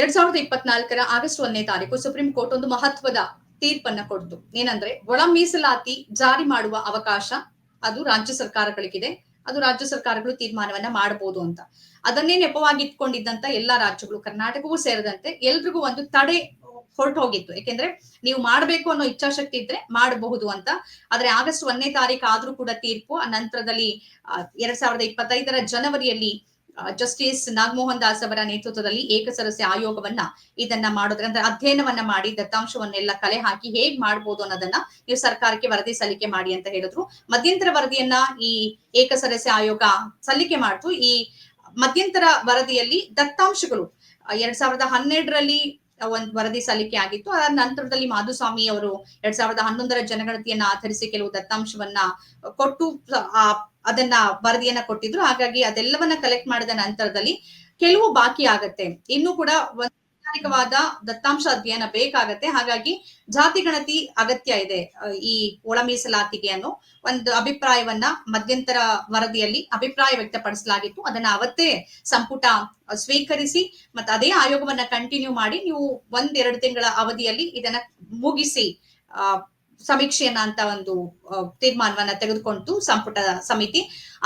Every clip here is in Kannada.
ಎರಡ್ ಸಾವಿರದ ಇಪ್ಪತ್ನಾಲ್ಕರ ಆಗಸ್ಟ್ ಒಂದನೇ ತಾರೀಕು ಸುಪ್ರೀಂ ಕೋರ್ಟ್ ಒಂದು ಮಹತ್ವದ ತೀರ್ಪನ್ನ ಕೊಡ್ತು. ಏನಂದ್ರೆ, ಒಳ ಮೀಸಲಾತಿ ಜಾರಿ ಮಾಡುವ ಅವಕಾಶ ಅದು ರಾಜ್ಯ ಸರ್ಕಾರಗಳಿಗಿದೆ. ಅದು ರಾಜ್ಯ ಸರ್ಕಾರಗಳು ತೀರ್ಮಾನವನ್ನ ಮಾಡಬಹುದು ಅಂತ. ಅದನ್ನೇ ನೆಪವಾಗಿ ಇಟ್ಕೊಂಡಿದ್ದಂತ ಎಲ್ಲಾ ರಾಜ್ಯಗಳು, ಕರ್ನಾಟಕವೂ ಸೇರಿದಂತೆ ಎಲ್ರಿಗೂ ಒಂದು ತಡೆ ಹೊರಟು ಹೋಗಿತ್ತು ಯಾಕೆಂದ್ರೆ ನೀವು ಮಾಡಬೇಕು ಅನ್ನೋ ಇಚ್ಛಾಶಕ್ತಿ ಇದ್ರೆ ಮಾಡಬಹುದು ಅಂತ. ಆದ್ರೆ ಆಗಸ್ಟ್ ಒಂದನೇ ತಾರೀಕು ಆದ್ರೂ ಕೂಡ ತೀರ್ಪು, ಆ ನಂತರದಲ್ಲಿ ಎರಡ್ ಸಾವಿರದ ಇಪ್ಪತ್ತೈದರ ಜನವರಿಯಲ್ಲಿ ಜಸ್ಟಿಸ್ ನಾಗಮೋಹನ್ ದಾಸ್ ಅವರ ನೇತೃತ್ವದಲ್ಲಿ ಏಕಸದಸ್ಯ ಆಯೋಗವನ್ನ ಇದನ್ನ ಮಾಡೋದ್ರ ಅಂದ್ರೆ ಅಧ್ಯಯನವನ್ನ ಮಾಡಿ, ದತ್ತಾಂಶವನ್ನೆಲ್ಲ ಕಲೆ ಹಾಕಿ ಹೇಗ್ ಮಾಡ್ಬೋದು ಅನ್ನೋದನ್ನ ನೀವು ಸರ್ಕಾರಕ್ಕೆ ವರದಿ ಸಲ್ಲಿಕೆ ಮಾಡಿ ಅಂತ ಹೇಳಿದ್ರು. ಮಧ್ಯಂತರ ವರದಿಯನ್ನ ಈ ಏಕಸದಸ್ಯ ಆಯೋಗ ಸಲ್ಲಿಕೆ ಮಾಡ್ತು. ಈ ಮಧ್ಯಂತರ ವರದಿಯಲ್ಲಿ ದತ್ತಾಂಶಗಳು ಎರಡ್ ಸಾವಿರದ ಹನ್ನೆರಡರಲ್ಲಿ ಒಂದು ವರದಿ ಸಲ್ಲಿಕೆ ಆಗಿತ್ತು. ಆ ನಂತರದಲ್ಲಿ ಮಾಧುಸ್ವಾಮಿ ಅವರು ಎರಡ್ ಸಾವಿರದ ಹನ್ನೊಂದರ ಜನಗಣತಿಯನ್ನ ಆಧರಿಸಿ ಕೆಲವು ದತ್ತಾಂಶವನ್ನ ಕೊಟ್ಟು ಅದನ್ನ ವರದಿಯನ್ನ ಕೊಟ್ಟಿದ್ರು. ಹಾಗಾಗಿ ಅದೆಲ್ಲವನ್ನ ಕಲೆಕ್ಟ್ ಮಾಡಿದ ನಂತರದಲ್ಲಿ ಕೆಲವು ಬಾಕಿ ಆಗತ್ತೆ. ಇನ್ನು ಕೂಡ ವೈಜ್ಞಾನಿಕವಾದ ದತ್ತಾಂಶ ಅಧ್ಯಯನ ಬೇಕಾಗತ್ತೆ. ಹಾಗಾಗಿ ಜಾತಿ ಗಣತಿ ಅಗತ್ಯ ಇದೆ ಈ ಒಳ ಮೀಸಲಾತಿಗೆ ಅನ್ನೋ ಒಂದು ಅಭಿಪ್ರಾಯವನ್ನ ಮಧ್ಯಂತರ ವರದಿಯಲ್ಲಿ ಅಭಿಪ್ರಾಯ ವ್ಯಕ್ತಪಡಿಸಲಾಗಿತ್ತು. ಅದನ್ನ ಅವತ್ತೇ ಸಂಪುಟ ಸ್ವೀಕರಿಸಿ ಮತ್ತೆ ಅದೇ ಆಯೋಗವನ್ನ ಕಂಟಿನ್ಯೂ ಮಾಡಿ ನೀವು ಒಂದೆರಡು ತಿಂಗಳ ಅವಧಿಯಲ್ಲಿ ಇದನ್ನ ಮುಗಿಸಿ ಸಮೀಕ್ಷೆಯನ್ನ ಅಂತ ಒಂದು ತೀರ್ಮಾನವನ್ನ ತೆಗೆದುಕೊಂಡು ಸಂಪುಟ ಸಮಿತಿ.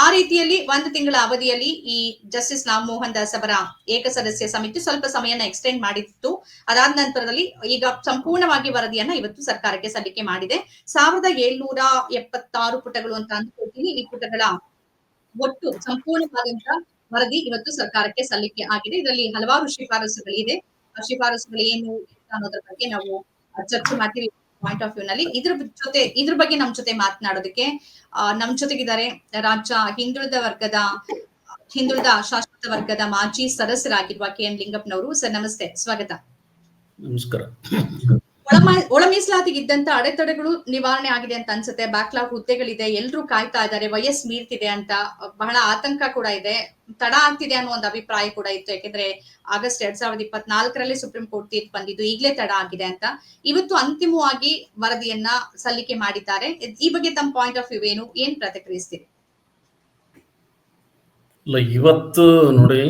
ಆ ರೀತಿಯಲ್ಲಿ ಒಂದು ತಿಂಗಳ ಅವಧಿಯಲ್ಲಿ ಈ ಜಸ್ಟಿಸ್ ನಾಗಮೋಹನ್ ದಾಸ್ ಅವರ ಏಕಸದಸ್ಯ ಸಮಿತಿ ಸ್ವಲ್ಪ ಸಮಯನ ಎಕ್ಸ್ಟೆಂಡ್ ಮಾಡಿತ್ತು. ಅದಾದ ನಂತರದಲ್ಲಿ ಈಗ ಸಂಪೂರ್ಣವಾಗಿ ವರದಿಯನ್ನ ಇವತ್ತು ಸರ್ಕಾರಕ್ಕೆ ಸಲ್ಲಿಕೆ ಮಾಡಿದೆ. ಸಾವಿರದ ಏಳ್ನೂರ ಎಪ್ಪತ್ತಾರು ಪುಟಗಳು ಅಂತ ಅಂದ್ಕೊಳ್ತೀನಿ. ಈ ಪುಟಗಳ ಒಟ್ಟು ಸಂಪೂರ್ಣವಾದಂತಹ ವರದಿ ಇವತ್ತು ಸರ್ಕಾರಕ್ಕೆ ಸಲ್ಲಿಕೆ ಆಗಿದೆ. ಇದರಲ್ಲಿ ಹಲವಾರು ಶಿಫಾರಸುಗಳಿದೆ. ಆ ಶಿಫಾರಸುಗಳು ಏನು ಅನ್ನೋದ್ರ ಬಗ್ಗೆ ನಾವು ಚರ್ಚೆ ಮಾಡ್ತೀವಿ. ಪಾಯಿಂಟ್ ಆಫ್ ವ್ಯೂ ನಲ್ಲಿ ಇದ್ರ ಜೊತೆ, ಇದ್ರ ಬಗ್ಗೆ ನಮ್ ಜೊತೆ ಮಾತನಾಡೋದಕ್ಕೆ ನಮ್ ಜೊತೆಗಿದ್ದಾರೆ ರಾಜ್ಯ ಹಿಂದುಳಿದ ವರ್ಗದ, ಹಿಂದುಳಿದ ಶಾಶ್ವತ ವರ್ಗದ ಮಾಜಿ ಸದಸ್ಯರಾಗಿರುವ ಕೆ ಎನ್ ಲಿಂಗಪ್ಪನವರು. ಸರ್, ನಮಸ್ತೆ. ಸ್ವಾಗತ. ನಮಸ್ಕಾರ. ಒಳ ಮೀಸಲಾತಿಗೆ ಇದ್ದಂತ ಅಡೆತಡೆಗಳು ನಿವಾರಣೆ ಆಗಿದೆ ಅಂತ ಅನ್ಸುತ್ತೆ. ಬ್ಯಾಕ್ಲಾಗ್ ಹುದ್ದೆಗಳಿದೆ. ಎಲ್ರೂ ಕಾಯ್ತಾ ಇದ್ದಾರೆ. ವಯಸ್ ಮೀರ್ತಿದೆ ಅಂತ ಬಹಳ ಆತಂಕ ಕೂಡ ಇದೆ. ತಡ ಆಗ್ತಿದೆ ಅನ್ನೋ ಒಂದು ಅಭಿಪ್ರಾಯ ಕೂಡ ಇತ್ತು. ಯಾಕೆಂದ್ರೆ ಆಗಸ್ಟ್ ಎರಡ್ ಸಾವಿರದ ಇಪ್ಪತ್ನಾಲ್ಕರಲ್ಲಿ ಸುಪ್ರೀಂ ಕೋರ್ಟ್ ತೀರ್ಪು ಬಂದಿದ್ದು ಈಗಲೇ ತಡ ಆಗಿದೆ ಅಂತ. ಇವತ್ತು ಅಂತಿಮವಾಗಿ ವರದಿಯನ್ನ ಸಲ್ಲಿಕೆ ಮಾಡಿದ್ದಾರೆ. ಈ ಬಗ್ಗೆ ತಮ್ಮ ಪಾಯಿಂಟ್ ಆಫ್ ವ್ಯೂ ಏನು? ಏನ್ ಪ್ರತಿಕ್ರಿಯಿಸ್ತೀರಿ? ಇವತ್ತು ನೋಡಿ,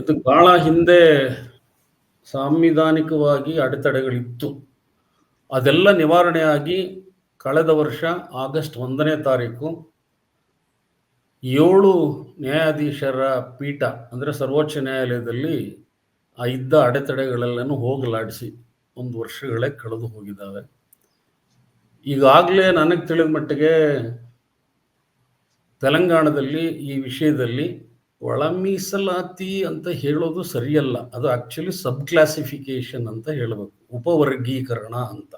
ಇದು ಬಹಳ ಹಿಂದೆ ಸಾಂವಿಧಾನಿಕವಾಗಿ ಅಡೆತಡೆಗಳಿತ್ತು. ಅದೆಲ್ಲ ನಿವಾರಣೆಯಾಗಿ ಕಳೆದ ವರ್ಷ ಆಗಸ್ಟ್ ಒಂದನೇ ತಾರೀಕು ಏಳು ನ್ಯಾಯಾಧೀಶರ ಪೀಠ, ಅಂದರೆ ಸರ್ವೋಚ್ಚ ನ್ಯಾಯಾಲಯದಲ್ಲಿ ಆ ಇದ್ದ ಅಡೆತಡೆಗಳೆಲ್ಲನೂ ಹೋಗಲಾಡಿಸಿ ಒಂದು ವರ್ಷಗಳೇ ಕಳೆದು ಹೋಗಿದ್ದಾವೆ. ಈಗಾಗಲೇ ನನಗೆ ತಿಳಿದ ಮಟ್ಟಿಗೆ ತೆಲಂಗಾಣದಲ್ಲಿ ಈ ವಿಷಯದಲ್ಲಿ ಒಳ ಮೀಸಲಾತಿ ಅಂತ ಹೇಳೋದು ಸರಿಯಲ್ಲ. ಅದು ಆಕ್ಚುಲಿ ಸಬ್ ಕ್ಲಾಸಿಫಿಕೇಶನ್ ಅಂತ ಹೇಳಬೇಕು. ಉಪವರ್ಗೀಕರಣ ಅಂತ.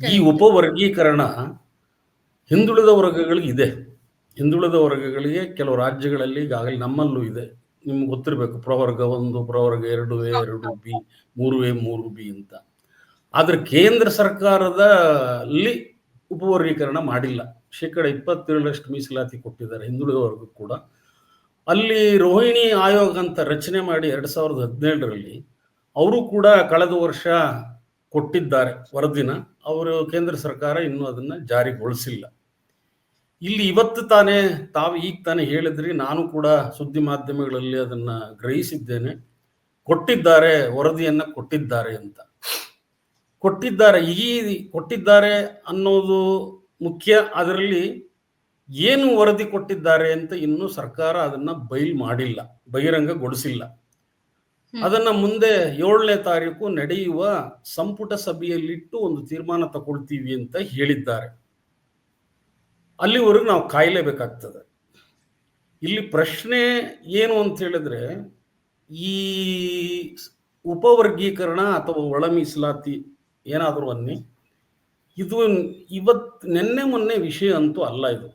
ಈ ಉಪವರ್ಗೀಕರಣ ಹಿಂದುಳಿದ ವರ್ಗಗಳಿಗೆ ಇದೆ. ಹಿಂದುಳಿದ ವರ್ಗಗಳಿಗೆ ಕೆಲವು ರಾಜ್ಯಗಳಲ್ಲಿ ಈಗಾಗಲೇ ನಮ್ಮಲ್ಲೂ ಇದೆ. ನಿಮ್ಗೆ ಗೊತ್ತಿರಬೇಕು ಪ್ರವರ್ಗ ಒಂದು ಪ್ರವರ್ಗ ಎರಡು ಎ ಎರಡು ಬಿ ಮೂರು ಎ ಮೂರು ಬಿ ಅಂತ. ಆದರೆ ಕೇಂದ್ರ ಸರ್ಕಾರದಲ್ಲಿ ಉಪವರ್ಗೀಕರಣ ಮಾಡಿಲ್ಲ. ಶೇಕಡ ಇಪ್ಪತ್ತೇಳರಷ್ಟು ಮೀಸಲಾತಿ ಕೊಟ್ಟಿದ್ದಾರೆ ಹಿಂದುಳಿದ ವರ್ಗ ಕೂಡ. ಅಲ್ಲಿ ರೋಹಿಣಿ ಆಯೋಗ ಅಂತ ರಚನೆ ಮಾಡಿ ಎರಡು ಸಾವಿರದ ಹದಿನೇಳರಲ್ಲಿ ಅವರು ಕೂಡ ಕಳೆದ ವರ್ಷ ಕೊಟ್ಟಿದ್ದಾರೆ ವರದಿನ. ಅವರು ಕೇಂದ್ರ ಸರ್ಕಾರ ಇನ್ನೂ ಅದನ್ನು ಜಾರಿಗೊಳಿಸಿಲ್ಲ. ಇಲ್ಲಿ ಇವತ್ತು ತಾನೇ ತಾವು ಈಗ ತಾನೇ ಹೇಳಿದ್ರಿ, ನಾನು ಕೂಡ ಸುದ್ದಿ ಮಾಧ್ಯಮಗಳಲ್ಲಿ ಅದನ್ನ ಗ್ರಹಿಸಿದ್ದೇನೆ. ಕೊಟ್ಟಿದ್ದಾರೆ, ವರದಿಯನ್ನು ಕೊಟ್ಟಿದ್ದಾರೆ ಅಂತ. ಕೊಟ್ಟಿದ್ದಾರೆ, ಈ ಕೊಟ್ಟಿದ್ದಾರೆ ಅನ್ನೋದು ಮುಖ್ಯ. ಅದರಲ್ಲಿ ಏನು ವರದಿ ಕೊಟ್ಟಿದ್ದಾರೆ ಅಂತ ಇನ್ನೂ ಸರ್ಕಾರ ಅದನ್ನ ಬೈಲ್ ಮಾಡಿಲ್ಲ ಬಹಿರಂಗಗೊಳಿಸಿಲ್ಲ. ಅದನ್ನ ಮುಂದೆ ಏಳನೇ ತಾರೀಕು ನಡೆಯುವ ಸಂಪುಟ ಸಭೆಯಲ್ಲಿಟ್ಟು ಒಂದು ತೀರ್ಮಾನ ತಗೊಳ್ತೀವಿ ಅಂತ ಹೇಳಿದ್ದಾರೆ. ಅಲ್ಲಿವರೆಗೂ ನಾವು ಕಾಯಲೇಬೇಕಾಗ್ತದೆ. ಇಲ್ಲಿ ಪ್ರಶ್ನೆ ಏನು ಅಂತ ಹೇಳಿದ್ರೆ ಈ ಉಪವರ್ಗೀಕರಣ ಅಥವಾ ಒಳ ಮೀಸಲಾತಿ ಏನಾದರೂ ಅನ್ನಿ ಇದು ಇವತ್ ನಿನ್ನೆ ಮೊನ್ನೆ ವಿಷಯ ಅಂತೂ ಅಲ್ಲ ಇದು.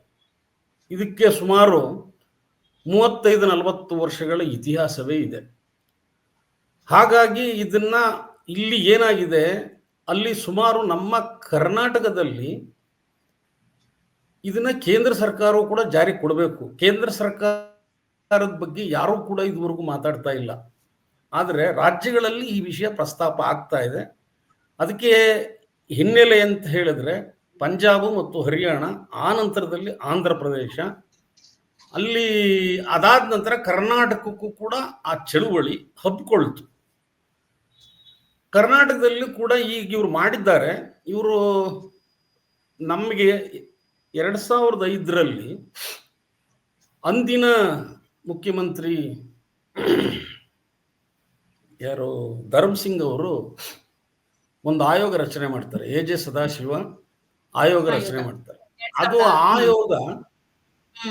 ಇದಕ್ಕೆ ಸುಮಾರು ಮೂವತ್ತೈದು ನಲವತ್ತು ವರ್ಷಗಳ ಇತಿಹಾಸವೇ ಇದೆ. ಹಾಗಾಗಿ ಇದನ್ನ ಇಲ್ಲಿ ಏನಾಗಿದೆ? ಅಲ್ಲಿ ಸುಮಾರು ನಮ್ಮ ಕರ್ನಾಟಕದಲ್ಲಿ ಇದನ್ನ ಕೇಂದ್ರ ಸರ್ಕಾರವು ಕೂಡ ಜಾರಿ ಕೊಡಬೇಕು. ಕೇಂದ್ರ ಸರ್ಕಾರದ ಬಗ್ಗೆ ಯಾರೂ ಕೂಡ ಇದುವರೆಗೂ ಮಾತಾಡ್ತಾ ಇಲ್ಲ. ಆದರೆ ರಾಜ್ಯಗಳಲ್ಲಿ ಈ ವಿಷಯ ಪ್ರಸ್ತಾಪ ಆಗ್ತಾ ಇದೆ. ಅದಕ್ಕೆ ಹಿನ್ನೆಲೆ ಅಂತ ಹೇಳಿದ್ರೆ ಪಂಜಾಬ್ ಮತ್ತು ಹರಿಯಾಣ, ಆ ನಂತರದಲ್ಲಿ ಆಂಧ್ರ ಪ್ರದೇಶ. ಅಲ್ಲಿ ಅದಾದ ನಂತರ ಕರ್ನಾಟಕಕ್ಕೂ ಕೂಡ ಆ ಚಳುವಳಿ ಹಬ್ಕೊಳ್ತು. ಕರ್ನಾಟಕದಲ್ಲಿ ಕೂಡ ಈಗ ಇವರು ಮಾಡಿದ್ದಾರೆ. ಇವರು ನಮಗೆ ಎರಡು ಸಾವಿರದ ಐದರಲ್ಲಿ ಅಂದಿನ ಮುಖ್ಯಮಂತ್ರಿ ಯಾರು? ಧರ್ಮ್ ಸಿಂಗ್ ಅವರು ಒಂದು ಆಯೋಗ ರಚನೆ ಮಾಡ್ತಾರೆ, ಎ ಜೆ ಸದಾಶಿವ. ಆಯೋಗ. ರಚನೆ. ಮಾಡ್ತಾರೆ. ಅದು ಆಯೋಗ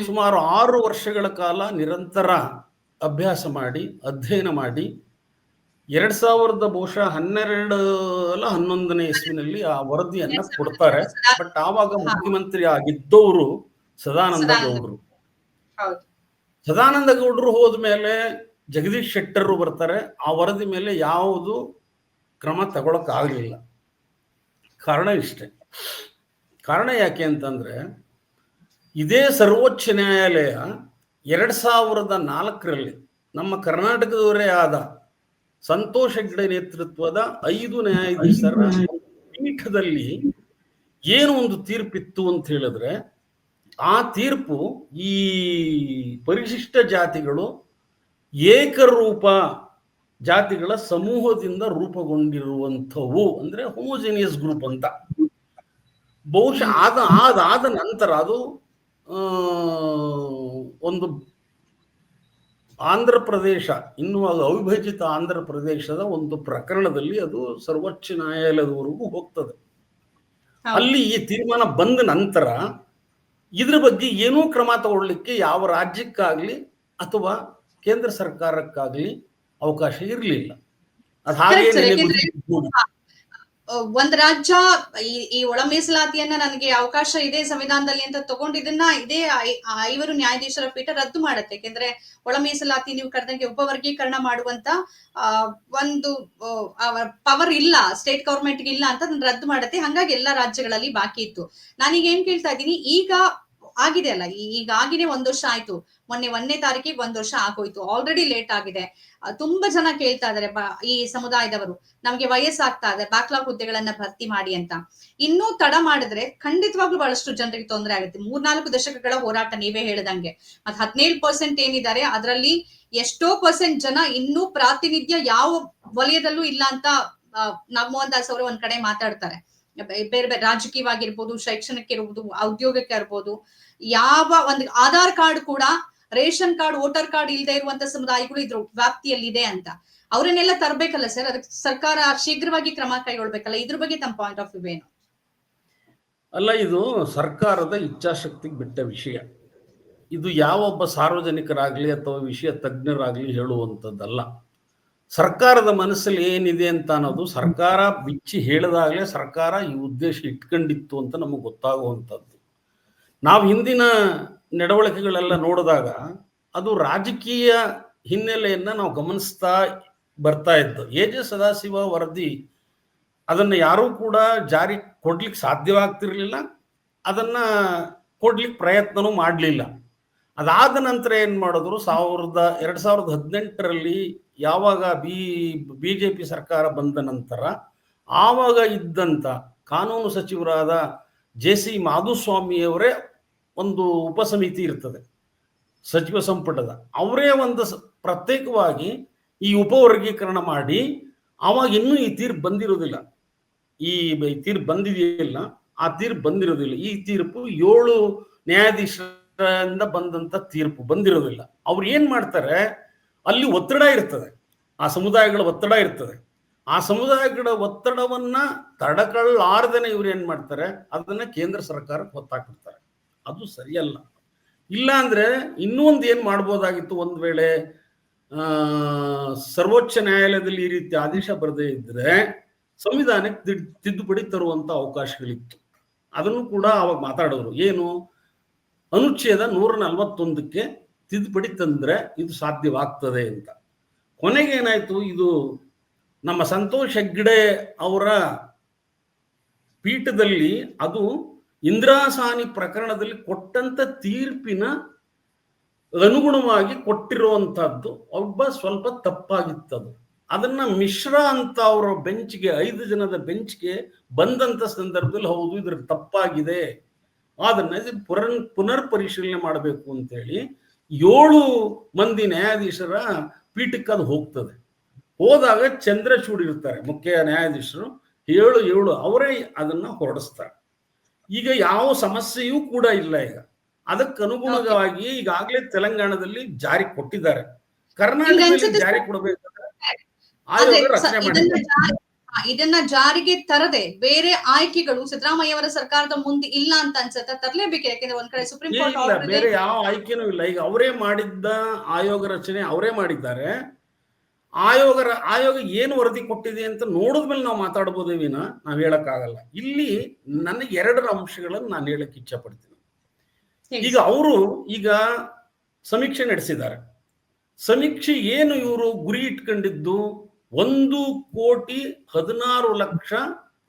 ಸುಮಾರು ಆರು ವರ್ಷಗಳ ಕಾಲ ನಿರಂತರ ಅಭ್ಯಾಸ ಮಾಡಿ ಅಧ್ಯಯನ ಮಾಡಿ ಎರಡ್ ಸಾವಿರದ ಬಹುಶಃ ಹನ್ನೆರಡು ಅಲ್ಲ ಹನ್ನೊಂದನೇ ಇಸ್ವಿನಲ್ಲಿ ಆ ವರದಿಯನ್ನ ಕೊಡ್ತಾರೆ. ಬಟ್ ಆವಾಗ ಮುಖ್ಯಮಂತ್ರಿ ಆಗಿದ್ದವರು ಸದಾನಂದ ಸದಾನಂದ. ಗೌಡರು. ಹೌದು. ಸದಾನಂದ ಗೌಡರು ಹೋದ್ಮೇಲೆ ಜಗದೀಶ್ ಶೆಟ್ಟರ್ ಬರ್ತಾರೆ. ಆ ವರದಿ ಮೇಲೆ ಯಾವುದು ಕ್ರಮ ತಗೊಳಕ್ ಆಗಲಿಲ್ಲ. ಕಾರಣ ಇಷ್ಟೇ. ಕಾರಣ ಯಾಕೆ ಅಂತಂದ್ರೆ ಇದೇ ಸರ್ವೋಚ್ಚ ನ್ಯಾಯಾಲಯ ಎರಡ್ ಸಾವಿರದ ನಾಲ್ಕರಲ್ಲಿ ನಮ್ಮ ಕರ್ನಾಟಕದವರೇ ಆದ ಸಂತೋಷ್ ಹೆಗ್ಡೆ ನೇತೃತ್ವದ ಐದು ನ್ಯಾಯಾಧೀಶರ ಪೀಠದಲ್ಲಿ ಏನು ಒಂದು ತೀರ್ಪಿತ್ತು ಅಂತ ಹೇಳಿದ್ರೆ ಆ ತೀರ್ಪು ಈ ಪರಿಶಿಷ್ಟ ಜಾತಿಗಳು ಏಕರೂಪ ಜಾತಿಗಳ ಸಮೂಹದಿಂದ ರೂಪುಗೊಂಡಿರುವಂಥವು ಅಂದ್ರೆ ಹೋಮೋಜಿನಿಯಸ್ ಗ್ರೂಪ್ ಅಂತ. ಬಹುಶಃ ಆದ ಅದಾದ ನಂತರ ಅದು ಒಂದು ಆಂಧ್ರ ಪ್ರದೇಶ ಇನ್ನು ಅದು ಅವಿಭಜಿತ ಆಂಧ್ರ ಪ್ರದೇಶದ ಒಂದು ಪ್ರಕರಣದಲ್ಲಿ ಅದು ಸರ್ವೋಚ್ಚ ನ್ಯಾಯಾಲಯದವರೆಗೂ ಹೋಗ್ತದೆ. ಅಲ್ಲಿ ಈ ತೀರ್ಮಾನ ಬಂದ ನಂತರ ಇದ್ರ ಬಗ್ಗೆ ಏನೂ ಕ್ರಮ ತಗೊಳ್ಳಿಕ್ಕೆ ಯಾವ ರಾಜ್ಯಕ್ಕಾಗ್ಲಿ ಅಥವಾ ಕೇಂದ್ರ ಸರ್ಕಾರಕ್ಕಾಗ್ಲಿ ಅವಕಾಶ ಇರಲಿಲ್ಲ. ಅದು ಹಾಗೆ ಒಂದ್ ರಾಜ್ಯ ಈ ಈ ಒಳ ಮೀಸಲಾತಿಯನ್ನ ನನಗೆ ಅವಕಾಶ ಇದೆ ಸಂವಿಧಾನದಲ್ಲಿ ಅಂತ ತಗೊಂಡಿದನ್ನ ಇದೇ ಐವರು ನ್ಯಾಯಾಧೀಶರ ಪೀಠ ರದ್ದು ಮಾಡುತ್ತೆ. ಯಾಕೆಂದ್ರೆ ಒಳ ಮೀಸಲಾತಿ ನೀವು ಕರೆದಂಗೆ ಉಪವರ್ಗೀಕರಣ ಮಾಡುವಂತ ಆ, ಒಂದು ಪವರ್ ಇಲ್ಲ ಸ್ಟೇಟ್ ಗವರ್ಮೆಂಟ್ ಇಲ್ಲ ಅಂತ ರದ್ದು ಮಾಡುತ್ತೆ. ಹಂಗಾಗಿ ಎಲ್ಲಾ ರಾಜ್ಯಗಳಲ್ಲಿ ಬಾಕಿ ಇತ್ತು. ನಾನೀಗ ಏನ್ ಕೇಳ್ತಾ ಇದ್ದೀನಿ ಈಗ ಆಗಿದೆ ಅಲ್ಲ. ಈಗ ಆಗಿದೆ ಒಂದ್ ವರ್ಷ ಆಯ್ತು. ಮೊನ್ನೆ ಒಂದನೇ ತಾರೀಕಿಗೆ ಒಂದ್ ವರ್ಷ ಆಗೋಯ್ತು. ಆಲ್ರೆಡಿ ಲೇಟ್ ಆಗಿದೆ. ತುಂಬಾ ಜನ ಕೇಳ್ತಾ ಇದಾರೆ ಈ ಸಮುದಾಯದವರು. ನಮ್ಗೆ ವಯಸ್ಸಾಗ್ತಾ ಇದೆ. ಬ್ಯಾಕ್ಲಾಗ್ ಹುದ್ದೆಗಳನ್ನ ಭರ್ತಿ ಮಾಡಿ ಅಂತ. ಇನ್ನೂ ತಡ ಮಾಡಿದ್ರೆ ಖಂಡಿತವಾಗ್ಲೂ ಬಹಳಷ್ಟು ಜನರಿಗೆ ತೊಂದರೆ ಆಗುತ್ತೆ. ಮೂರ್ನಾಲ್ಕು ದಶಕಗಳ ಹೋರಾಟ ನೀವೇ ಹೇಳ್ದಂಗೆ. ಮತ್ ಹದಿನೇಳು ಪರ್ಸೆಂಟ್ ಏನಿದ್ದಾರೆ ಅದರಲ್ಲಿ ಎಷ್ಟೋ ಪರ್ಸೆಂಟ್ ಜನ ಇನ್ನೂ ಪ್ರಾತಿನಿಧ್ಯ ಯಾವ ವಲಯದಲ್ಲೂ ಇಲ್ಲ ಅಂತ ಆ, ನಾಗಮೋಹನ್ ದಾಸ್ ಅವರು ಒಂದ್ ಕಡೆ ಮಾತಾಡ್ತಾರೆ. ಬೇರೆ ಬೇರೆ ರಾಜಕೀಯವಾಗಿರ್ಬೋದು ಶೈಕ್ಷಣಿಕ ಇರ್ಬೋದು ಔದ್ಯೋಗಿಕ ಇರ್ಬೋದು ಯಾವ ಒಂದು ಆಧಾರ್ ಕಾರ್ಡ್ ಕೂಡ ರೇಷನ್ ಕಾರ್ಡ್, ವೋಟರ್ ಕಾರ್ಡ್ ಇಲ್ಲದೆ ಇರುವಂತ ಸಮುದಾಯಗಳು ಇದ್ರ, ವ್ಯಾಪ್ತಿಯಲ್ಲಿದೆ ಅಂತ. ಅವರನ್ನೆಲ್ಲ ತರಬೇಕಲ್ಲ ಸರ್? ಅದಕ್ಕೆ ಸರ್ಕಾರ ಶೀಘ್ರವಾಗಿ ಕ್ರಮ ಕೈಗೊಳ್ಬೇಕಲ್ಲ? ಇದ್ರ ಬಗ್ಗೆ ತಮ್ಮ ಪಾಯಿಂಟ್ ಆಫ್ ವ್ಯೂ ಏನು? ಅಲ್ಲ, ಇದು ಸರ್ಕಾರದ ಇಚ್ಛಾಶಕ್ತಿಗೆ ಬಿಟ್ಟ ವಿಷಯ. ಇದು ಯಾವೊಬ್ಬ ಸಾರ್ವಜನಿಕರಾಗ್ಲಿ ಅಥವಾ ವಿಷಯ ತಜ್ಞರಾಗ್ಲಿ ಹೇಳುವಂಥದ್ದಲ್ಲ. ಸರ್ಕಾರದ ಮನಸ್ಸಲ್ಲಿ ಏನಿದೆ ಅಂತ ಅನ್ನೋದು ಸರ್ಕಾರ ಬಿಚ್ಚಿ ಹೇಳಿದಾಗಲೇ ಸರ್ಕಾರ ಈ ಉದ್ದೇಶ ಇಟ್ಕೊಂಡಿತ್ತು ಅಂತ ನಮಗೆ ಗೊತ್ತಾಗುವಂಥದ್ದು. ನಾವು ಹಿಂದಿನ ನಡವಳಿಕೆಗಳೆಲ್ಲ ನೋಡಿದಾಗ ಅದು ರಾಜಕೀಯ ಹಿನ್ನೆಲೆಯನ್ನು ನಾವು ಗಮನಿಸ್ತಾ ಬರ್ತಾ ಇದ್ದು, ಎ ಜೆ ಸದಾಶಿವ ವರದಿ ಅದನ್ನು ಯಾರೂ ಕೂಡ ಜಾರಿ ಕೊಡ್ಲಿಕ್ಕೆ ಸಾಧ್ಯವಾಗ್ತಿರ್ಲಿಲ್ಲ, ಅದನ್ನು ಕೊಡ್ಲಿಕ್ಕೆ ಪ್ರಯತ್ನವೂ ಮಾಡಲಿಲ್ಲ. ಅದಾದ ನಂತರ ಏನು ಮಾಡಿದ್ರು, ಸಾವಿರದ, ಎರಡು ಸಾವಿರದ ಹದಿನೆಂಟರಲ್ಲಿ ಯಾವಾಗ ಬಿ ಬಿ ಜೆ ಪಿ ಸರ್ಕಾರ ಬಂದ ನಂತರ, ಆವಾಗ ಇದ್ದಂಥ ಕಾನೂನು ಸಚಿವರಾದ ಜೆ ಸಿ ಮಾಧುಸ್ವಾಮಿಯವರೇ ಒಂದು ಉಪಸಮಿತಿ ಇರ್ತದೆ, ಸಚಿವ ಸಂಪುಟದ. ಅವರೇ ಒಂದು ಪ್ರತ್ಯೇಕವಾಗಿ ಈ ಉಪವರ್ಗೀಕರಣ ಮಾಡಿ, ಆವಾಗ ಇನ್ನೂ ಈ ತೀರ್ಪು ಬಂದಿರೋದಿಲ್ಲ. ಈ ತೀರ್ಪು ಬಂದಿದೆಯಲ್ಲ, ಆ ತೀರ್ಪು ಬಂದಿರೋದಿಲ್ಲ. ಈ ತೀರ್ಪು ಏಳು ನ್ಯಾಯಾಧೀಶರಿಂದ ಬಂದಂತ ತೀರ್ಪು ಬಂದಿರೋದಿಲ್ಲ. ಅವ್ರು ಏನು ಮಾಡ್ತಾರೆ ಅಲ್ಲಿ ಒತ್ತಡ ಇರ್ತದೆ. ಆ ಸಮುದಾಯಗಳ ಒತ್ತಡ ಇರ್ತದೆ. ಆ ಸಮುದಾಯಗಳ ಒತ್ತಡವನ್ನ ತಡಕಳ್ಳಾರ್ದನೆ ಇವ್ರು ಏನ್ ಮಾಡ್ತಾರೆ? ಅದನ್ನ ಕೇಂದ್ರ ಸರ್ಕಾರಕ್ಕೆ ಹೊತ್ತಾಕಿರ್ತಾರೆ ಅದು ಸರಿಯಲ್ಲ. ಇಲ್ಲ ಅಂದ್ರೆ ಇನ್ನೊಂದು ಏನ್ ಮಾಡ್ಬೋದಾಗಿತ್ತು? ಒಂದ್ ವೇಳೆ ಸರ್ವೋಚ್ಚ ನ್ಯಾಯಾಲಯದಲ್ಲಿ ಈ ರೀತಿ ಆದೇಶ ಬರದೇ ಇದ್ರೆ ಸಂವಿಧಾನಕ್ಕೆ ತಿದ್- ತಿದ್ದುಪಡಿ ತರುವಂತ ಅವಕಾಶಗಳಿತ್ತು. ಅದನ್ನು ಕೂಡ ಅವಾಗ ಮಾತಾಡಿದ್ರು ಏನು? ಅನುಚ್ಛೇದ ನೂರ ನಲವತ್ತೊಂದಕ್ಕೆ ತಿದ್ದುಪಡಿ ತಂದ್ರೆ ಇದು ಸಾಧ್ಯವಾಗ್ತದೆ ಅಂತ. ಕೊನೆಗೆ ಏನಾಯ್ತು? ಇದು ನಮ್ಮ ಸಂತೋಷ್ ಹೆಗ್ಡೆ ಅವರ ಪೀಠದಲ್ಲಿ ಅದು ಇಂದ್ರಾಸಾನಿ ಪ್ರಕರಣದಲ್ಲಿ ಕೊಟ್ಟಂತ ತೀರ್ಪಿನ ಅನುಗುಣವಾಗಿ ಕೊಟ್ಟಿರುವಂತಹದ್ದು ಒಬ್ಬ ಸ್ವಲ್ಪ ತಪ್ಪಾಗಿತ್ತದು. ಅದನ್ನ ಮಿಶ್ರಾ ಅಂತ ಅವರ ಬೆಂಚ್ಗೆ, ಐದು ಜನದ ಬೆಂಚ್ಗೆ ಬಂದಂತ ಸಂದರ್ಭದಲ್ಲಿ ಹೌದು ಇದ್ರ ತಪ್ಪಾಗಿದೆ. ಅದನ್ನ ಪುನರ್ ಪುನರ್ ಪರಿಶೀಲನೆ ಮಾಡಬೇಕು ಅಂತೇಳಿ ಏಳು ಮಂದಿ ನ್ಯಾಯಾಧೀಶರ ಪೀಠಕ್ಕೆ ಅದು ಹೋಗ್ತದೆ. ಹೋದಾಗ ಚಂದ್ರಚೂಡ್ ಇರ್ತಾರೆ ಮುಖ್ಯ ನ್ಯಾಯಾಧೀಶರು. ಏಳು ಏಳು ಅವರೇ ಅದನ್ನ ಹೊರಡಿಸ್ತಾರೆ. ಈಗ ಯಾವ ಸಮಸ್ಯೆಯೂ ಕೂಡ ಇಲ್ಲ ಈಗ. ಅದಕ್ಕೆ ಅನುಗುಣವಾಗಿ ಈಗಾಗಲೇ ತೆಲಂಗಾಣದಲ್ಲಿ ಜಾರಿ ಕೊಟ್ಟಿದ್ದಾರೆ. ಕರ್ನಾಟಕದಲ್ಲಿ ಜಾರಿ ಕೊಡಬೇಕಾದ್ರೆ ಆಯೋಗ ರಚನೆ ಮಾಡಿದ್ದಾರೆ. ಇದನ್ನ ಜಾರಿಗೆ ತರದೆ ಬೇರೆ ಆಯ್ಕೆಗಳು ಸಿದ್ದರಾಮಯ್ಯವರ ಸರ್ಕಾರದ ಮುಂದೆ ಇಲ್ಲ ಅಂತ ಅನ್ಸುತ್ತೆ. ತರಲೇಬೇಕು ಯಾಕೆಂದ್ರೆ ಒಂದ್ ಕಡೆ ಸುಪ್ರೀಂ ಕೋರ್ಟ್ ಬೇರೆ ಯಾವ ಆಯ್ಕೆನೂ ಇಲ್ಲ. ಈಗ ಅವರೇ ಮಾಡಿದ್ದ ಆಯೋಗ ರಚನೆ ಅವರೇ ಮಾಡಿದ್ದಾರೆ. ಆಯೋಗ ಆಯೋಗ ಏನು ವರದಿ ಕೊಟ್ಟಿದೆ ಅಂತ ನೋಡಿದ್ಮೇಲೆ ನಾವು ಮಾತಾಡ್ಬೋದು ವಿನ ನಾವು ಹೇಳಕ್ಕಾಗಲ್ಲ. ಇಲ್ಲಿ ನನ್ನ ಎರಡರ ಅಂಶಗಳನ್ನು ನಾನು ಹೇಳಕ್ ಇಚ್ಛೆ ಪಡ್ತೀನಿ ಈಗ ಅವರು ಈಗ ಸಮೀಕ್ಷೆ ನಡೆಸಿದ್ದಾರೆ. ಸಮೀಕ್ಷೆ ಏನು ಇವರು ಗುರಿ ಇಟ್ಕೊಂಡಿದ್ದು? ಒಂದು ಕೋಟಿ ಹದಿನಾರು ಲಕ್ಷ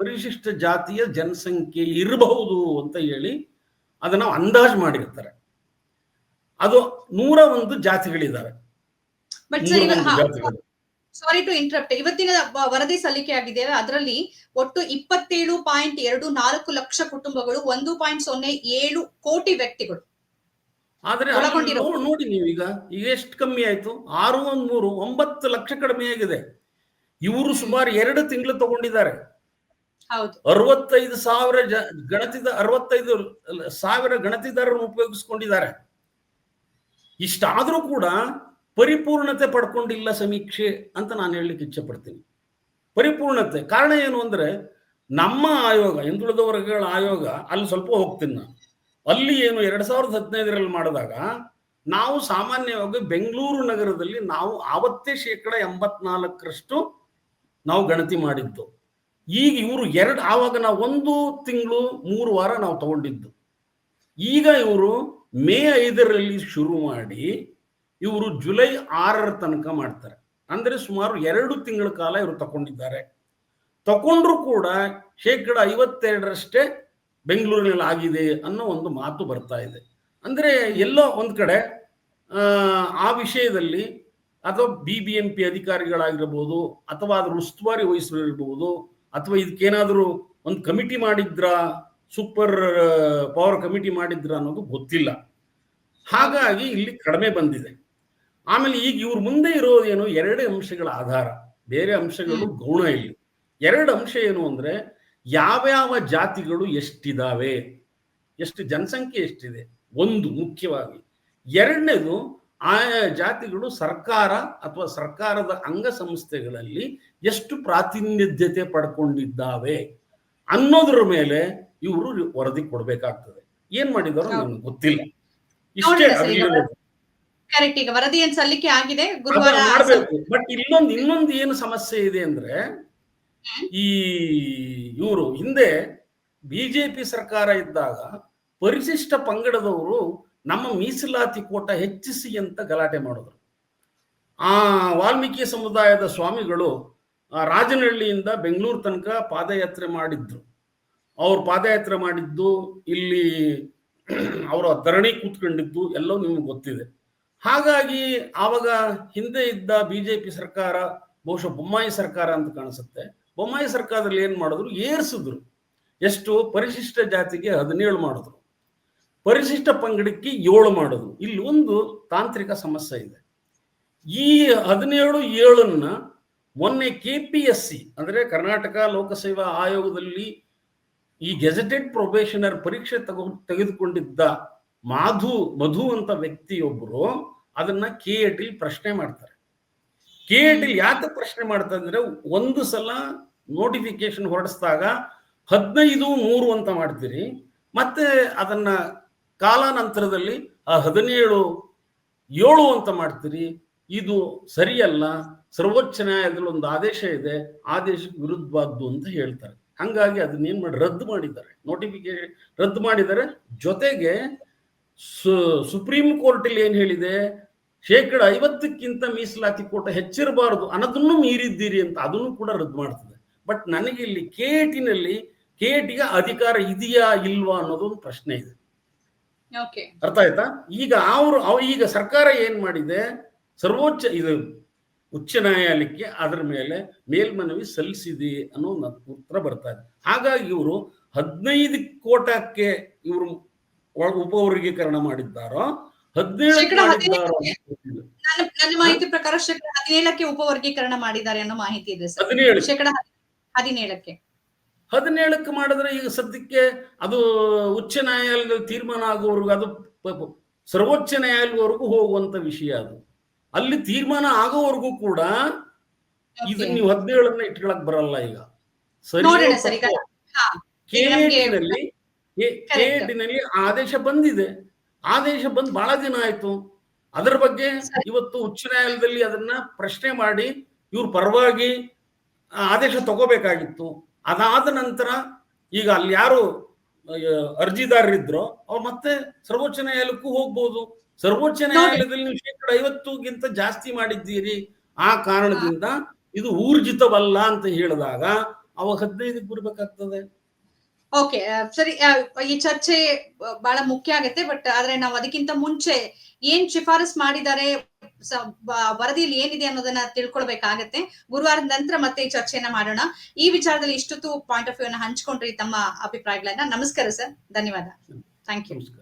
ಪರಿಶಿಷ್ಟ ಜಾತಿಯ ಜನಸಂಖ್ಯೆ ಇರಬಹುದು ಅಂತ ಹೇಳಿ ಅದನ್ನ ಅಂದಾಜು ಮಾಡಿರ್ತಾರೆ. ಅದು ನೂರ ಒಂದು ಜಾತಿಗಳಿದ್ದಾರೆ. ಸರ್ ಟು ಇಂಟ್ರಪ್ಟ್ ಇವತ್ತಿನ ವರದಿ ಸಲ್ಲಿಕೆ ಆಗಿದೆ ಅದರಲ್ಲಿ ಒಟ್ಟು ಇಪ್ಪತ್ತೇಳು ಪಾಯಿಂಟ್ ಎರಡು ನಾಲ್ಕು ಲಕ್ಷ ಕುಟುಂಬಗಳು ಒಂದು ಪಾಯಿಂಟ್ ಸೊನ್ನೆ ಏಳು ಕೋಟಿ ವ್ಯಕ್ತಿಗಳು. ಆದ್ರೆ ನೋಡಿ ನೀವು ಈಗ ಈಗ ಎಷ್ಟು ಕಮ್ಮಿ ಆಯ್ತು? ಆರು ಒಂದ್ ಮೂರು ಒಂಬತ್ತು ಲಕ್ಷ ಕಡಿಮೆ ಆಗಿದೆ. ಇವರು ಸುಮಾರು ಎರಡು ತಿಂಗಳು ತಗೊಂಡಿದ್ದಾರೆ. ಅರವತ್ತೈದು ಸಾವಿರ ಜ ಗಣತಿದ ಅರವತ್ತೈದು ಸಾವಿರ ಗಣತಿದಾರರನ್ನು ಉಪಯೋಗಿಸ್ಕೊಂಡಿದ್ದಾರೆ. ಇಷ್ಟಾದ್ರೂ ಕೂಡ ಪರಿಪೂರ್ಣತೆ ಪಡ್ಕೊಂಡಿಲ್ಲ ಸಮೀಕ್ಷೆ ಅಂತ ನಾನು ಹೇಳಲಿಕ್ಕೆ ಇಚ್ಛೆ ಪಡ್ತೀನಿ ಪರಿಪೂರ್ಣತೆ ಕಾರಣ ಏನು ಅಂದ್ರೆ ನಮ್ಮ ಆಯೋಗ ಹಿಂದುಳಿದ ವರ್ಗಗಳ ಆಯೋಗ ಅಲ್ಲಿ ಸ್ವಲ್ಪ ಹೋಗ್ತೀನಿ ನಾನು. ಅಲ್ಲಿ ಏನು ಎರಡ್ ಸಾವಿರದ ಹದಿನೈದರಲ್ಲಿ ಮಾಡಿದಾಗ ನಾವು ಸಾಮಾನ್ಯವಾಗಿ ಬೆಂಗಳೂರು ನಗರದಲ್ಲಿ ನಾವು ಆವತ್ತೇ ಶೇಕಡ ಎಂಬತ್ನಾಲ್ಕರಷ್ಟು ನಾವು ಗಣತಿ ಮಾಡಿದ್ದು. ಈಗ ಇವರು ಎರಡು ಆವಾಗ ನಾವು ಒಂದು ತಿಂಗಳು ಮೂರು ವಾರ ನಾವು ತಗೊಂಡಿದ್ದು. ಈಗ ಇವರು ಮೇ ಐದರಲ್ಲಿ ಶುರು ಮಾಡಿ ಇವರು ಜುಲೈ ಆರರ ತನಕ ಮಾಡ್ತಾರೆ. ಅಂದ್ರೆ ಸುಮಾರು ಎರಡು ತಿಂಗಳ ಕಾಲ ಇವರು ತಗೊಂಡಿದ್ದಾರೆ. ತಗೊಂಡ್ರು ಕೂಡ ಶೇಕಡ ಐವತ್ತೆರಡರಷ್ಟೇ ಬೆಂಗಳೂರಿನಲ್ಲಿ ಆಗಿದೆ ಅನ್ನೋ ಒಂದು ಮಾತು ಬರ್ತಾ ಇದೆ. ಅಂದ್ರೆ ಎಲ್ಲೋ ಒಂದು ಕಡೆ ಆ, ವಿಷಯದಲ್ಲಿ ಅಥವಾ ಬಿ ಬಿ ಎಂ ಪಿ ಅಧಿಕಾರಿಗಳಾಗಿರ್ಬೋದು ಅಥವಾ ಅದ್ರ ಉಸ್ತುವಾರಿ ವಹಿಸಿರ್ಬೋದು ಅಥವಾ ಇದಕ್ಕೇನಾದರೂ ಒಂದು ಕಮಿಟಿ ಮಾಡಿದ್ರ ಸೂಪರ್ ಪವರ್ ಕಮಿಟಿ ಮಾಡಿದ್ರ ಅನ್ನೋದು ಗೊತ್ತಿಲ್ಲ. ಹಾಗಾಗಿ ಇಲ್ಲಿ ಕಡಿಮೆ ಬಂದಿದೆ. ಆಮೇಲೆ ಈಗ ಇವ್ರ ಮುಂದೆ ಇರೋದೇನು ಎರಡು ಅಂಶಗಳ ಆಧಾರ. ಬೇರೆ ಅಂಶಗಳು ಗೌಣ ಇಲ್ಲಿ. ಎರಡು ಅಂಶ ಏನು ಅಂದ್ರೆ ಯಾವ್ಯಾವ ಜಾತಿಗಳು ಎಷ್ಟಿದಾವೆ? ಎಷ್ಟು ಜನಸಂಖ್ಯೆ ಎಷ್ಟಿದೆ? ಒಂದು ಮುಖ್ಯವಾಗಿ. ಎರಡನೇದು ಆಯಾ ಜಾತಿಗಳು ಸರ್ಕಾರ ಅಥವಾ ಸರ್ಕಾರದ ಅಂಗ ಸಂಸ್ಥೆಗಳಲ್ಲಿ ಎಷ್ಟು ಪ್ರಾತಿನಿಧ್ಯತೆ ಪಡ್ಕೊಂಡಿದ್ದಾವೆ ಅನ್ನೋದ್ರ ಮೇಲೆ ಇವರು ವರದಿ ಕೊಡ್ಬೇಕಾಗ್ತದೆ. ಏನ್ ಮಾಡಿದಾರೋ ನನಗೆ ಗೊತ್ತಿಲ್ಲ. ಇಷ್ಟೇ. ಕರೆಕ್ಟ್ ಈಗ ಸಲ್ಲಿಕೆ ಆಗಿದೆ? ಗುರುವಾರ ಬಟ್ ಇಲ್ಲೊಂದು ಇನ್ನೊಂದು ಏನು ಸಮಸ್ಯೆ ಇದೆ ಅಂದ್ರೆ ಈ ಇವರು ಹಿಂದೆ ಬಿಜೆಪಿ ಸರ್ಕಾರ ಇದ್ದಾಗ ಪರಿಶಿಷ್ಟ ಪಂಗಡದವರು ನಮ್ಮ ಮೀಸಲಾತಿ ಕೋಟ ಹೆಚ್ಚಿಸಿ ಅಂತ ಗಲಾಟೆ ಮಾಡಿದ್ರು. ಆ ವಾಲ್ಮೀಕಿ ಸಮುದಾಯದ ಸ್ವಾಮಿಗಳು ರಾಜನಹಳ್ಳಿಯಿಂದ ಬೆಂಗಳೂರು ತನಕ ಪಾದಯಾತ್ರೆ ಮಾಡಿದ್ರು. ಅವ್ರು ಪಾದಯಾತ್ರೆ ಮಾಡಿದ್ದು, ಇಲ್ಲಿ ಅವರ ಧರಣಿ ಕೂತ್ಕೊಂಡಿದ್ದು ಎಲ್ಲವೂ ನಿಮ್ಗೆ ಗೊತ್ತಿದೆ. ಹಾಗಾಗಿ ಆವಾಗ ಹಿಂದೆ ಇದ್ದ ಬಿಜೆಪಿ ಸರ್ಕಾರ, ಬಹುಶಃ ಬೊಮ್ಮಾಯಿ ಸರ್ಕಾರ ಅಂತ ಕಾಣಿಸುತ್ತೆ. ಬೊಮ್ಮಾಯಿ ಸರ್ಕಾರದಲ್ಲಿ ಏನು ಮಾಡಿದ್ರು? ಏರ್ಸಿದ್ರು. ಎಷ್ಟು ಪರಿಶಿಷ್ಟ ಜಾತಿಗೆ ಹದಿನೇಳು ಮಾಡಿದ್ರು. ಪರಿಶಿಷ್ಟ ಪಂಗಡಕ್ಕೆ ಏಳು ಮಾಡೋದು. ಇಲ್ಲಿ ಒಂದು ತಾಂತ್ರಿಕ ಸಮಸ್ಯೆ ಇದೆ. ಈ ಹದಿನೇಳು ಏಳನ್ನ ಮೊನ್ನೆ ಕೆ ಪಿ ಎಸ್ ಸಿ ಅಂದ್ರೆ ಕರ್ನಾಟಕ ಲೋಕಸೇವಾ ಆಯೋಗದಲ್ಲಿ ಈ ಗೆಜೆಟೆಡ್ ಪ್ರೊಬೇಷನರ್ ಪರೀಕ್ಷೆ ತಗೋ, ತೆಗೆದುಕೊಂಡಿದ್ದ ಮಾಧು, ಮಧು ಅಂತ ವ್ಯಕ್ತಿಯೊಬ್ಬರು ಅದನ್ನ ಕೆ ಎ ಟಿ ಪ್ರಶ್ನೆ ಮಾಡ್ತಾರೆ. ಕೆ ಎ ಟಿ ಯಾಕೆ ಪ್ರಶ್ನೆ ಮಾಡ್ತಾರೆ ಅಂದ್ರೆ ಒಂದು ಸಲ ನೋಟಿಫಿಕೇಶನ್ ಹೊರಡಿಸಿದಾಗ ಹದಿನೈದು, ಮೂರು ಅಂತ ಮಾಡ್ತೀರಿ. ಮತ್ತೆ ಅದನ್ನ ಕಾಲಾನಂತರದಲ್ಲಿ ಆ ಹದಿನೇಳು, ಏಳು ಅಂತ ಮಾಡ್ತೀರಿ, ಇದು ಸರಿಯಲ್ಲ, ಸರ್ವೋಚ್ಚ ನ್ಯಾಯಾಲಯದಲ್ಲಿ ಒಂದು ಆದೇಶ ಇದೆ, ಆದೇಶಕ್ಕೆ ವಿರುದ್ಧವಾದ್ದು ಅಂತ ಹೇಳ್ತಾರೆ. ಹಂಗಾಗಿ ಅದನ್ನೇನ್ ಮಾಡಿ, ರದ್ದು ಮಾಡಿದ್ದಾರೆ. ನೋಟಿಫಿಕೇಶನ್ ರದ್ದು ಮಾಡಿದ್ದಾರೆ. ಜೊತೆಗೆ ಸು- ಸುಪ್ರೀಂ ಕೋರ್ಟ್ ಏನು ಹೇಳಿದೆ, ಶೇಕಡ ಐವತ್ತಕ್ಕಿಂತ ಮೀಸಲಾತಿ ಕೋಟ ಹೆಚ್ಚಿರಬಾರದು, ಅನ್ನೋದನ್ನು ಮೀರಿದ್ದೀರಿ ಅಂತ ಅದನ್ನು ಕೂಡ ರದ್ದು ಮಾಡ್ತದೆ. ಬಟ್ ನನಗೆ ಇಲ್ಲಿ ಕೆ ಟಿನಲ್ಲಿ ಕೆ ಟಿಗೆ ಅಧಿಕಾರ ಇದೆಯಾ, ಇಲ್ವಾ ಅನ್ನೋದೊಂದು ಪ್ರಶ್ನೆ ಇದೆ. ಅರ್ಥ ಆಯ್ತಾ? ಈಗ ಅವರು ಈಗ ಸರ್ಕಾರ ಏನ್ ಮಾಡಿದೆ? ಸರ್ವೋಚ್ಚ ಇದು ಉಚ್ಚ ನ್ಯಾಯಾಲಯಕ್ಕೆ ಅದರ ಮೇಲೆ ಮೇಲ್ಮನವಿ ಸಲ್ಲಿಸಿದೆ ಅನ್ನೋ ಉತ್ತರ ಬರ್ತಾ ಇದೆ. ಹಾಗಾಗಿ ಇವರು ಹದಿನೈದು ಕೋಟಕ್ಕೆ ಇವರು ಉಪವರ್ಗೀಕರಣ ಮಾಡಿದ್ದಾರೋ? ಹದಿನೇಳು ನನ್ನ ನನ್ನ ಮಾಹಿತಿ ಪ್ರಕಾರ ಶೇಕಡ ಹದಿನೇಳಕ್ಕೆ ಉಪವರ್ಗೀಕರಣ ಮಾಡಿದ್ದಾರೆ ಅನ್ನೋ ಮಾಹಿತಿ ಇದೆ ಸರ್. ಹದಿನೇಳು ಶೇಕಡ ಹದಿನೇಳಕ್ಕೆ. ಹದಿನೇಳಕ್ಕೆ ಮಾಡಿದ್ರೆ ಈಗ ಸದ್ಯಕ್ಕೆ ಅದು ಉಚ್ಚ ನ್ಯಾಯಾಲಯದ ತೀರ್ಮಾನ ಆಗುವವರೆಗೂ ಅದು ಸರ್ವೋಚ್ಚ ನ್ಯಾಯಾಲಯವರೆಗೂ ಹೋಗುವಂತ ವಿಷಯ ಅದು. ಅಲ್ಲಿ ತೀರ್ಮಾನ ಆಗೋವರೆಗೂ ಕೂಡ ಇದು. ನೀವು ಹದಿನೇಳನ್ನ ಇಟ್ಕೊಳಕ್ ಬರಲ್ಲ ಈಗ. ಸರಿ ಕೆಎಡಿನಲ್ಲಿ ಆದೇಶ ಬಂದಿದೆ. ಆದೇಶ ಬಂದ್ ಬಹಳ ದಿನ ಆಯ್ತು. ಅದರ ಬಗ್ಗೆ ಇವತ್ತು ಉಚ್ಚ ನ್ಯಾಯಾಲಯದಲ್ಲಿ ಅದನ್ನ ಪ್ರಶ್ನೆ ಮಾಡಿ ಇವ್ರ ಪರವಾಗಿ ಆದೇಶ ತಗೋಬೇಕಾಗಿತ್ತು. ಅದಾದ ನಂತರ ಈಗ ಅಲ್ಲಿ ಯಾರು ಅರ್ಜಿದಾರರಿದ್ರು ಅವ್ರು ಮತ್ತೆ ಸರ್ವೋಚ್ಚ ನ್ಯಾಯಾಲಯಕ್ಕೂ ಹೋಗ್ಬೋದು. ಸರ್ವೋಚ್ಚ ನ್ಯಾಯಾಲಯದಲ್ಲಿ ನೀವು ಶೇಕಡ ಐವತ್ತುಗಿಂತ ಜಾಸ್ತಿ ಮಾಡಿದ್ದೀರಿ. ಆ ಕಾರಣದಿಂದ ಇದು ಊರ್ಜಿತವಲ್ಲ ಅಂತ ಹೇಳಿದಾಗ ಅವಾಗ ಹದಿನೈದಕ್ಕೆ ಬರ್ಬೇಕಾಗ್ತದೆ. ಓಕೆ ಸರಿ ಈ ಚರ್ಚೆ ಬಹಳ ಮುಖ್ಯ ಆಗುತ್ತೆ ಬಟ್ ಆದ್ರೆ ನಾವು ಅದಕ್ಕಿಂತ ಮುಂಚೆ ಏನ್ ಶಿಫಾರಸ್ ಮಾಡಿದ್ದಾರೆ ವರದಿಯಲ್ಲಿ ಏನಿದೆ ಅನ್ನೋದನ್ನ ತಿಳ್ಕೊಳ್ಬೇಕಾಗತ್ತೆ. ಗುರುವಾರದ ನಂತರ ಮತ್ತೆ ಈ ಚರ್ಚೆಯನ್ನ ಮಾಡೋಣ. ಈ ವಿಚಾರದಲ್ಲಿ ಇಷ್ಟೊತ್ತು ಪಾಯಿಂಟ್ ಆಫ್ ವ್ಯೂ ಅನ್ನ ಹಂಚ್ಕೊಂಡ್ರಿ ತಮ್ಮ ಅಭಿಪ್ರಾಯಗಳನ್ನ. ನಮಸ್ಕಾರ ಸರ್. ಧನ್ಯವಾದ. Thank you